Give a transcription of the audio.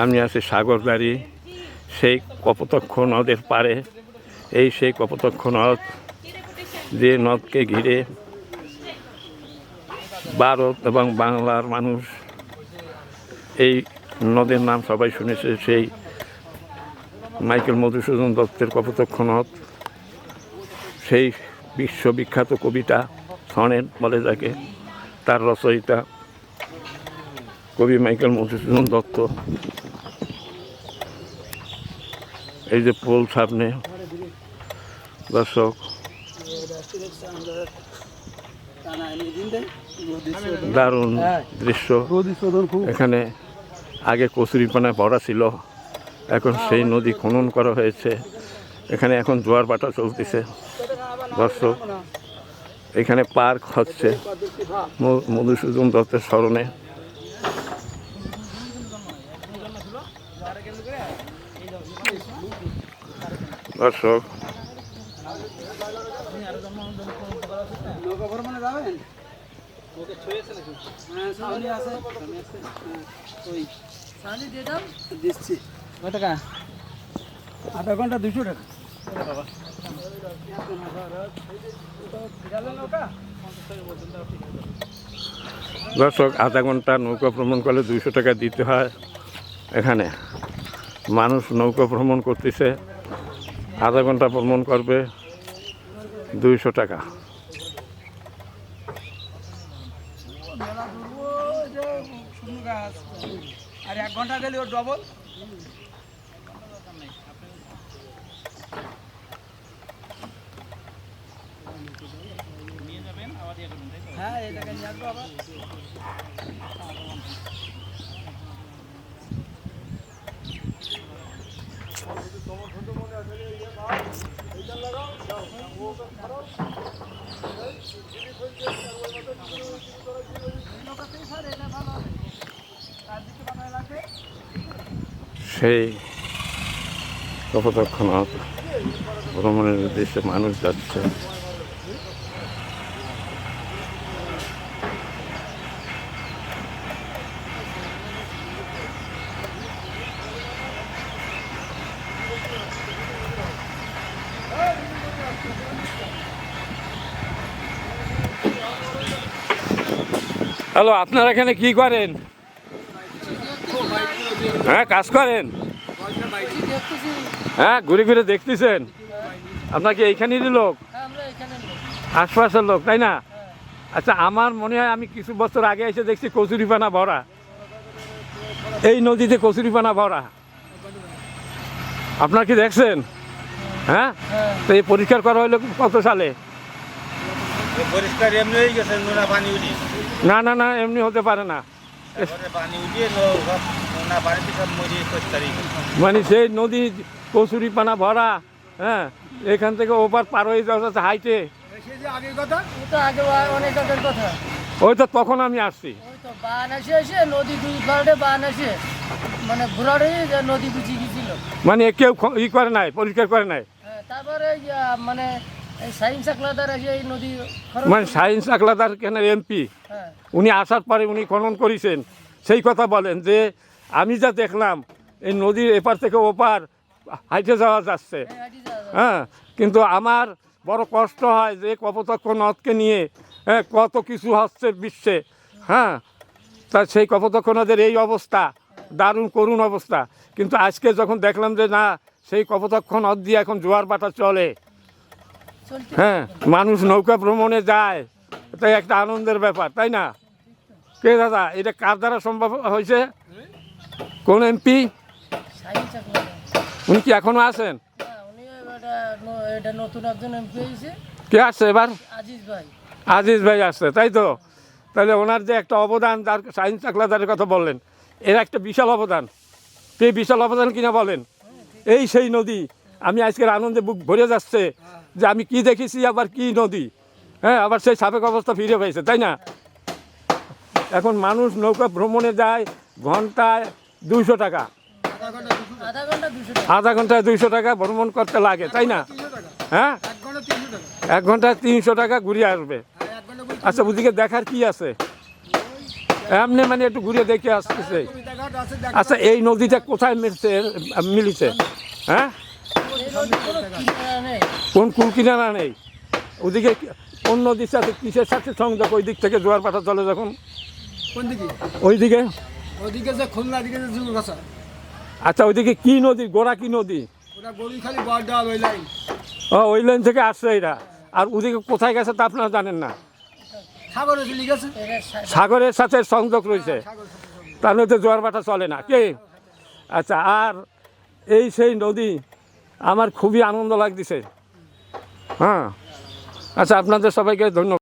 আমি আছি সাগরদারি সেই কপোতক্ষ নদের পারে এই সেই কপোতক্ষ নদ যে নদকে ঘিরে ভারত এবং বাংলার মানুষ এই নদের নাম সবাই শুনেছে, সেই মাইকেল মধুসূদন দত্তের কপোতক্ষ নদ। সেই বিশ্ববিখ্যাত কবিতা, সনেট বলে যাকে তার রচয়িতা। কবি মাইকেল মধুসূদন দত্ত। এই যে পোল সামনে, দর্শক। দারুণ দৃশ্য। এখানে আগে কচুরিপানা ভরা ছিল, এখন সেই নদী খনন করা হয়েছে। এখানে এখন জোয়ার বাটা চলতেছে। দর্শক, এখানে পার্ক হচ্ছে। মধুসূদন দত্তের স্মরণে। দর্শক। আধা ঘণ্টা দুশো টাকা দর্শক, আধা ঘণ্টা নৌকা ভ্রমণ করলে দুইশো টাকা দিতে হয়। এখানে মানুষ নৌকা ভ্রমণ করতেছে। আধা ঘণ্টা ভ্রমণ করবে দুইশো টাকা। আর এক ঘণ্টা গেলে ওর ডবল হ্যাঁ এটাকে নিয়ে আসব আবার। সেই কতক্ষণ ভ্রমণের উদ্দেশ্যে মানুষ যাচ্ছে। হ্যালো, আপনারা এখানে কি করেন? হ্যাঁ কাজ করেন? হ্যাঁ ঘুরে ঘুরে দেখতেছেন? আপনার কি এইখানেরই লোক? আশপাশের লোক, তাই না? আচ্ছা আমার মনে হয় আমি কিছু বছর আগে এসে দেখছি কচুরিপানা ভরা। এই নদীতে কচুরিপানা ভরা। আপনার কি দেখছেন? হ্যাঁ? তো এই পরিষ্কার করা হলো কত সালে? পরিষ্কার এমনি হয়ে গেছে, নোনা পানি উঠি না না না এমনি হতে পারে না। পানি মানে সেই নদী কচুরিপানা ভরা হ্যাঁ এখান থেকে ওপার পার হয়ে যাওয়া যাচ্ছে হাইটে। সে যে আগের কথা ও তো আগে অনেক কথা। ওই তো তখন আমি আসছি। ওই তো বান এসে এসে নদী দুই বান এসে মানে মানে কেউ ই করে নাই পরিষ্কার করে নাই। হ্যাঁ, তারপরে মানে মানে সায়েন্স আকলাদার কেন এমপি? হ্যাঁ। উনি আসার পরে উনি খনন করেছেন। সেই কথা বলেন যে আমি যা দেখলাম এই নদীর এপার থেকে ওপার হাইটে যাওয়া যাচ্ছে। হ্যাঁ কিন্তু আমার বড় কষ্ট হয় যে কপতক্ষ নদকে নিয়ে হ্যাঁ কত কিছু হচ্ছে বিশ্বে। হ্যাঁ তা সেই কপতক্ষ নদের এই অবস্থা দারুণ করুণ অবস্থা। কিন্তু আজকে যখন দেখলাম যে না সেই কপতক্ষ নদ দিয়ে এখন জোয়ার বাটা চলে হ্যাঁ মানুষ নৌকা ভ্রমণে যায়। এটাই একটা আনন্দের ব্যাপার, তাই না? কে দাদা, এটা কার দ্বারা সম্ভব হয়েছে? কোন এমপি? উনি কি এখনও আছেন? এটা এটা কে আসছে এবার? আজিজ ভাই আসছে, তাই তো? তাহলে ওনার যে একটা অবদান, যার সায়েন্স চাকলাদারের কথা বললেন, এর একটা বিশাল অবদান। কে বিশাল অবদান কিনা বলেন? এই সেই নদী। আমি আজকের আনন্দে বুক ভরে যাচ্ছে যে আমি কি দেখেছি, আবার কি নদী? হ্যাঁ আবার সেই সাবেক অবস্থা ফিরে পেয়েছে, তাই না? এখন মানুষ নৌকা ভ্রমণে যায় ঘন্টায় দুইশো টাকা। আধা ঘন্টায় দুইশো টাকা ভ্রমণ করতে লাগে, তাই না? হ্যাঁ? এক ঘন্টায় তিনশো টাকা ঘুরিয়ে আসবে। আচ্ছা ওদিকে দেখার কি আছে? এমনি মানে একটু ঘুরে দেখে আসতেছে। আচ্ছা এই নদীটা কোথায় মিলছে, মিলিছে? হ্যাঁ? কোনো কুল কিনারা নেই? ওদিকে কি- কোন নদীর সাথে কিসের সাথে সংযোগ? ওই দিক থেকে জোয়ার পাটা চলে যখন। কোন দিকে? ওইদিকে। ওদিকে যে খুলনা দিকে যে আচ্ছা ওইদিকে কি নদী? গোড়া কি নদী? ওটা ওই লাইন। ও ওই লাইন থেকে আসছে এরা। আর ওদিকে কোথায় গেছে তা আপনারা জানেন না। সাগরের সাথে সংযোগ রয়েছে। সাগর তার মধ্যে জোয়ার ভাটা চলে না কে? আচ্ছা আর এই সেই নদী আমার খুবই আনন্দ লাগতেছে। হ্যাঁ। আচ্ছা আপনাদের সবাইকে ধন্যবাদ।